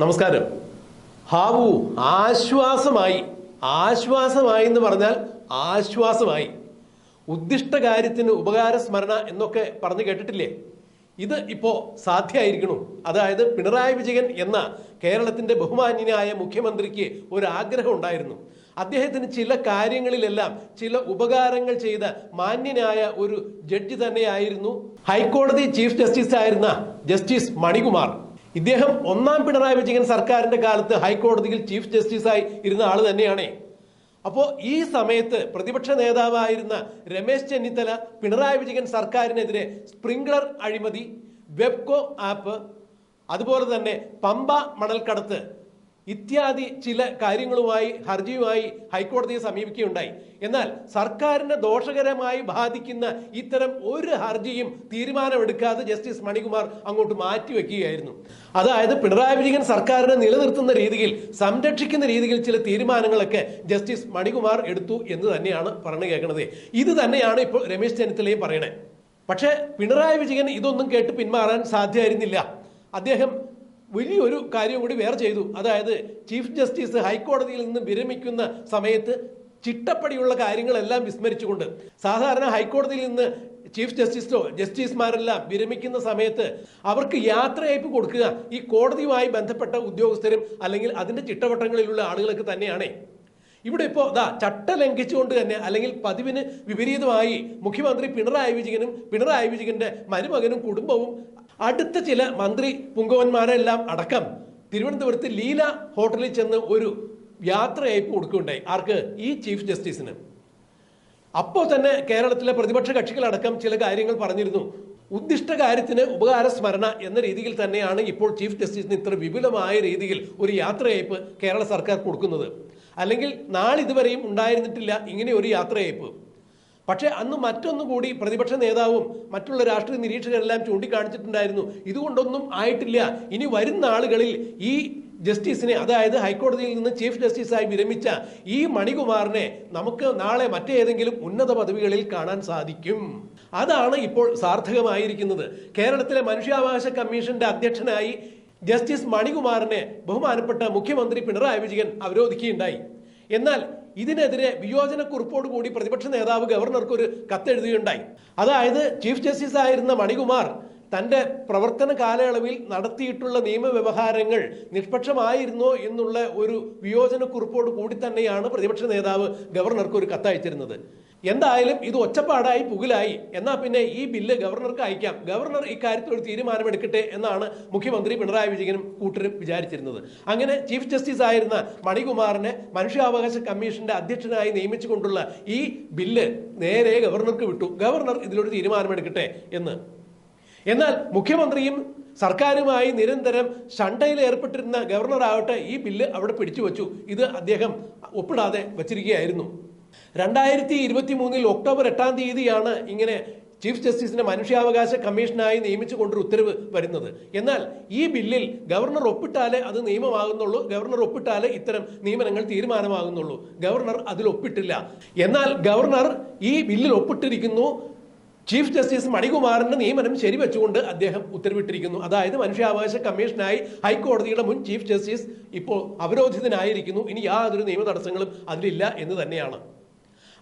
നമസ്കാരം. ഹാവു ആശ്വാസമായി. ആശ്വാസമായി എന്ന് പറഞ്ഞാൽ ആശ്വാസമായി. ഉദ്ദിഷ്ട കാര്യത്തിന് ഉപകാര സ്മരണ എന്നൊക്കെ പറഞ്ഞു കേട്ടിട്ടില്ലേ? ഇത് ഇപ്പോ സാധ്യമായിരിക്കണം അതായത് പിണറായി വിജയൻ എന്ന കേരളത്തിന്റെ ബഹുമാന്യനായ മുഖ്യമന്ത്രിക്ക് ഒരു ആഗ്രഹം ഉണ്ടായിരുന്നു. അദ്ദേഹത്തിന് ചില കാര്യങ്ങളിലെല്ലാം ചില ഉപകാരങ്ങൾ ചെയ്ത മാന്യനായ ഒരു ജഡ്ജി തന്നെയായിരുന്നു ഹൈക്കോടതി ചീഫ് ജസ്റ്റിസ് ആയിരുന്ന ജസ്റ്റിസ് മണികുമാർ. ഇദ്ദേഹം ഒന്നാം പിണറായി വിജയൻ സർക്കാരിന്റെ കാലത്ത് ഹൈക്കോടതിയിൽ ചീഫ് ജസ്റ്റിസായി ഇരുന്ന ആൾ തന്നെയാണേ. അപ്പോ ഈ സമയത്ത് പ്രതിപക്ഷ നേതാവായിരുന്ന രമേശ് ചെന്നിത്തല പിണറായി വിജയൻ സർക്കാരിനെതിരെ സ്പ്രിംഗ്ലർ അഴിമതി വെബ്കോ ആപ്പ് അതുപോലെ തന്നെ പമ്പ മണൽക്കടത്ത് ഇത്യാദി ചില കാര്യങ്ങളുമായി ഹർജിയുമായി ഹൈക്കോടതിയെ സമീപിക്കുകയുണ്ടായി. എന്നാൽ സർക്കാരിനെ ദോഷകരമായി ബാധിക്കുന്ന ഇത്തരം ഒരു ഹർജിയും തീരുമാനമെടുക്കാതെ ജസ്റ്റിസ് മണികുമാർ അങ്ങോട്ട് മാറ്റിവെക്കുകയായിരുന്നു. അതായത് പിണറായി വിജയൻ സർക്കാരിനെ നിലനിർത്തുന്ന രീതിയിൽ സംരക്ഷിക്കുന്ന രീതിയിൽ ചില തീരുമാനങ്ങളൊക്കെ ജസ്റ്റിസ് മണികുമാർ എടുത്തു എന്ന് തന്നെയാണ് പറഞ്ഞു കേൾക്കുന്നത്. ഇത് തന്നെയാണ് ഇപ്പോൾ രമേശ് ചെന്നിത്തലയും പറയണേ. പക്ഷേ പിണറായി വിജയൻ ഇതൊന്നും കേട്ട് പിന്മാറാൻ സാധ്യമായിരുന്നില്ല. അദ്ദേഹം വലിയൊരു കാര്യം കൂടി വേറെ ചെയ്തു. അതായത് ചീഫ് ജസ്റ്റിസ് ഹൈക്കോടതിയിൽ നിന്ന് വിരമിക്കുന്ന സമയത്ത് ചിട്ടപ്പടിയുള്ള കാര്യങ്ങളെല്ലാം വിസ്മരിച്ചുകൊണ്ട് സാധാരണ ഹൈക്കോടതിയിൽ നിന്ന് ചീഫ് ജസ്റ്റിസോ ജസ്റ്റിസുമാരെല്ലാം വിരമിക്കുന്ന സമയത്ത് അവർക്ക് യാത്രയയപ്പ് കൊടുക്കുക ഈ കോടതിയുമായി ബന്ധപ്പെട്ട ഉദ്യോഗസ്ഥരും അല്ലെങ്കിൽ അതിന്റെ ചിട്ടവട്ടങ്ങളിലുള്ള ആളുകൾക്ക് തന്നെയാണ്. ഇവിടെ ഇപ്പോൾ ദാ ചട്ട ലംഘിച്ചുകൊണ്ട് തന്നെ അല്ലെങ്കിൽ പതിവിന് വിപരീതമായി മുഖ്യമന്ത്രി പിണറായി വിജയനും പിണറായി വിജയന്റെ മരുമകനും കുടുംബവും അടുത്ത ചില മന്ത്രി പുങ്കവന്മാരെല്ലാം അടക്കം തിരുവനന്തപുരത്ത് ലീല ഹോട്ടലിൽ ചെന്ന് ഒരു യാത്രയയപ്പ് കൊടുക്കുകയുണ്ടായി. ആർക്ക്? ഈ ചീഫ് ജസ്റ്റിസിന്. അപ്പോൾ തന്നെ കേരളത്തിലെ പ്രതിപക്ഷ കക്ഷികളടക്കം ചില കാര്യങ്ങൾ പറഞ്ഞിരുന്നു. ഉദ്ദിഷ്ട കാര്യത്തിന് ഉപകാര സ്മരണ എന്ന രീതിയിൽ തന്നെയാണ് ഇപ്പോൾ ചീഫ് ജസ്റ്റിസിന് ഇത്ര വിപുലമായ രീതിയിൽ ഒരു യാത്രയയപ്പ് കേരള സർക്കാർ കൊടുക്കുന്നത്. അല്ലെങ്കിൽ നാളിതുവരെയും ഉണ്ടായിരുന്നിട്ടില്ല ഇങ്ങനെ ഒരു യാത്രയയപ്പ്. പക്ഷേ അന്ന് മറ്റൊന്നു കൂടി പ്രതിപക്ഷ നേതാവും മറ്റുള്ള രാഷ്ട്രീയ നിരീക്ഷകരെല്ലാം ചൂണ്ടിക്കാണിച്ചിട്ടുണ്ടായിരുന്നു. ഇതുകൊണ്ടൊന്നും ആയിട്ടില്ല. ഇനി വരുന്ന ആളുകളിൽ ഈ ജസ്റ്റിസിനെ അതായത് ഹൈക്കോടതിയിൽ നിന്ന് ചീഫ് ജസ്റ്റിസായി വിരമിച്ച ഈ മണികുമാറിനെ നമുക്ക് നാളെ മറ്റേതെങ്കിലും ഉന്നത പദവികളിൽ കാണാൻ സാധിക്കും. അതാണ് ഇപ്പോൾ സാർത്ഥകമായിരിക്കുന്നത്. കേരളത്തിലെ മനുഷ്യാവകാശ കമ്മീഷന്റെ അധ്യക്ഷനായി ജസ്റ്റിസ് മണികുമാറിനെ ബഹുമാനപ്പെട്ട മുഖ്യമന്ത്രി പിണറായി വിജയൻ അവരോധിക്കുകയുണ്ടായി. എന്നാൽ ഇതിനെതിരെ വിയോജനക്കുറിപ്പോട് കൂടി പ്രതിപക്ഷ നേതാവ് ഗവർണർക്ക് ഒരു കത്തെഴുതുകയുണ്ടായി അതായത് ചീഫ് ജസ്റ്റിസ് ആയിരുന്ന മണികുമാർ തന്റെ പ്രവർത്തന കാലയളവിൽ നടത്തിയിട്ടുള്ള നിയമവ്യവഹാരങ്ങൾ നിഷ്പക്ഷമായിരുന്നോ എന്നുള്ള ഒരു വിയോജനക്കുറിപ്പോട് കൂടി തന്നെയാണ് പ്രതിപക്ഷ നേതാവ് ഗവർണർക്ക് ഒരു കത്തയച്ചിരുന്നത്. എന്തായാലും ഇത് ഒച്ചപ്പാടായി പുകിലായി. എന്നാൽ പിന്നെ ഈ ബില്ല് ഗവർണർക്ക് അയക്കാം. ഗവർണർ ഇക്കാര്യത്തിൽ ഒരു തീരുമാനമെടുക്കട്ടെ എന്നാണ് മുഖ്യമന്ത്രി പിണറായി വിജയനും കൂട്ടരും വിചാരിച്ചിരുന്നത്. അങ്ങനെ ചീഫ് ജസ്റ്റിസ് ആയിരുന്ന മണികുമാറിനെ മനുഷ്യാവകാശ കമ്മീഷന്റെ അധ്യക്ഷനായി നിയമിച്ചുകൊണ്ടുള്ള ഈ ബില്ല് നേരെ ഗവർണർക്ക് വിട്ടു. ഗവർണർ ഇതിലൊരു തീരുമാനമെടുക്കട്ടെ എന്ന്. എന്നാൽ മുഖ്യമന്ത്രിയും സർക്കാരുമായി നിരന്തരം ഷണ്ടയിൽ ഏർപ്പെട്ടിരുന്ന ഗവർണർ ആവട്ടെ ഈ ബില്ല് അവിടെ പിടിച്ചു വച്ചു ഇത് അദ്ദേഹം ഒപ്പിടാതെ വച്ചിരിക്കുകയായിരുന്നു. രണ്ടായിരത്തി ഇരുപത്തി മൂന്നിൽ ഒക്ടോബർ എട്ടാം തീയതിയാണ് ഇങ്ങനെ ചീഫ് ജസ്റ്റിസിനെ മനുഷ്യാവകാശ കമ്മീഷനായി നിയമിച്ചുകൊണ്ടൊരു ഉത്തരവ് വരുന്നത്. എന്നാൽ ഈ ബില്ലിൽ ഗവർണർ ഒപ്പിട്ടാലേ അത് നിയമമാകുന്നുള്ളൂ ഗവർണർ ഒപ്പിട്ടാലേ ഇത്തരം നിയമനങ്ങൾ തീരുമാനമാകുന്നുള്ളൂ. ഗവർണർ അതിൽ ഒപ്പിട്ടില്ല. എന്നാൽ ഗവർണർ ഈ ബില്ലിൽ ഒപ്പിട്ടിരിക്കുന്നു. ചീഫ് ജസ്റ്റിസ് മണികുമാറിന്റെ നിയമനം ശരിവെച്ചുകൊണ്ട് അദ്ദേഹം ഉത്തരവിട്ടിരിക്കുന്നു. അതായത് മനുഷ്യാവകാശ കമ്മീഷനായി ഹൈക്കോടതിയുടെ മുൻ ചീഫ് ജസ്റ്റിസ് ഇപ്പോൾ അവരോധിതനായിരിക്കുന്നു. ഇനി യാതൊരു നിയമ തടസ്സങ്ങളും അതിലില്ല എന്ന് തന്നെയാണ്.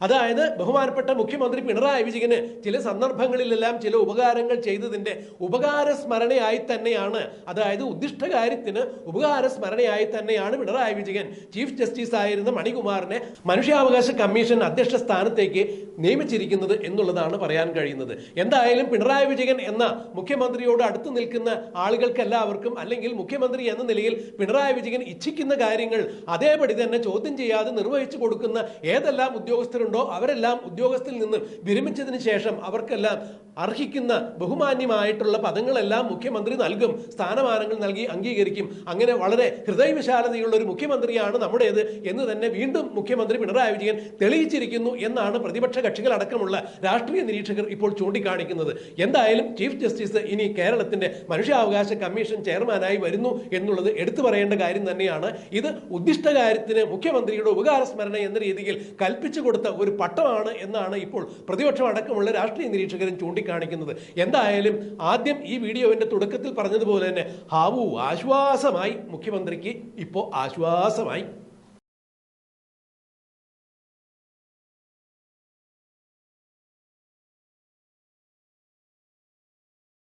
അതായത് ബഹുമാനപ്പെട്ട മുഖ്യമന്ത്രി പിണറായി വിജയന് ചില സന്ദർഭങ്ങളിലെല്ലാം ചില ഉപകാരങ്ങൾ ചെയ്തതിന്റെ ഉപകാര സ്മരണയായി തന്നെയാണ് അതായത് ഉദ്ദിഷ്ട കാര്യത്തിന് ഉപകാര സ്മരണയായി തന്നെയാണ് പിണറായി വിജയൻ ചീഫ് ജസ്റ്റിസ് ആയിരുന്ന മണികുമാറിനെ മനുഷ്യാവകാശ കമ്മീഷൻ അധ്യക്ഷ സ്ഥാനത്തേക്ക് നിയമിച്ചിരിക്കുന്നത് എന്നുള്ളതാണ് പറയാൻ കഴിയുന്നത്. എന്തായാലും പിണറായി വിജയൻ എന്ന മുഖ്യമന്ത്രിയോട് അടുത്ത് നിൽക്കുന്ന ആളുകൾക്കെല്ലാവർക്കും അല്ലെങ്കിൽ മുഖ്യമന്ത്രി എന്ന നിലയിൽ പിണറായി വിജയൻ ഇച്ഛിക്കുന്ന കാര്യങ്ങൾ അതേപടി തന്നെ ചോദ്യം ചെയ്യാതെ നിർവഹിച്ചു കൊടുക്കുന്ന ഏതെല്ലാം ഉദ്യോഗസ്ഥരുണ്ടോ അവരെല്ലാം ഉദ്യോഗസ്ഥിൽ നിന്ന് വിരമിച്ചതിന് ശേഷം അവർക്കെല്ലാം അർഹിക്കുന്ന ബഹുമാന്യമായിട്ടുള്ള പദങ്ങളെല്ലാം മുഖ്യമന്ത്രി നൽകും സ്ഥാനമാനങ്ങൾ നൽകി അംഗീകരിക്കും. അങ്ങനെ വളരെ ഹൃദയവിശാലതയുള്ള ഒരു മുഖ്യമന്ത്രിയാണ് നമ്മുടേത് എന്ന് തന്നെ വീണ്ടും മുഖ്യമന്ത്രി പിണറായി വിജയൻ തെളിയിച്ചിരിക്കുന്നു എന്നാണ് പ്രതിപക്ഷ കക്ഷികളടക്കമുള്ള രാഷ്ട്രീയ നിരീക്ഷകർ ഇപ്പോൾ ചൂണ്ടിക്കാണിക്കുന്നത്. എന്തായാലും ചീഫ് ജസ്റ്റിസ് ഇനി കേരളത്തിന്റെ മനുഷ്യാവകാശ കമ്മീഷൻ ചെയർമാനായി വരുന്നു എന്നുള്ളത് എടുത്തു പറയേണ്ട കാര്യം തന്നെയാണ്. ഇത് ഉദ്ദിഷ്ട കാര്യത്തിന് മുഖ്യമന്ത്രിയുടെ ഉപകാരസ്മരണ എന്ന രീതിയിൽ കൽപ്പിച്ചു കൊടുത്ത ഒരു പട്ടമാണ് എന്നാണ് ഇപ്പോൾ പ്രതിപക്ഷം അടക്കമുള്ള രാഷ്ട്രീയ നിരീക്ഷകരും ചൂണ്ടിക്കാണിക്കുന്നത്. എന്തായാലും ആദ്യം ഈ വീഡിയോവിന്റെ തുടക്കത്തിൽ പറഞ്ഞതുപോലെ തന്നെ ഹാവു ആശ്വാസമായി മുഖ്യമന്ത്രിക്ക് ഇപ്പോൾ ആശ്വാസമായി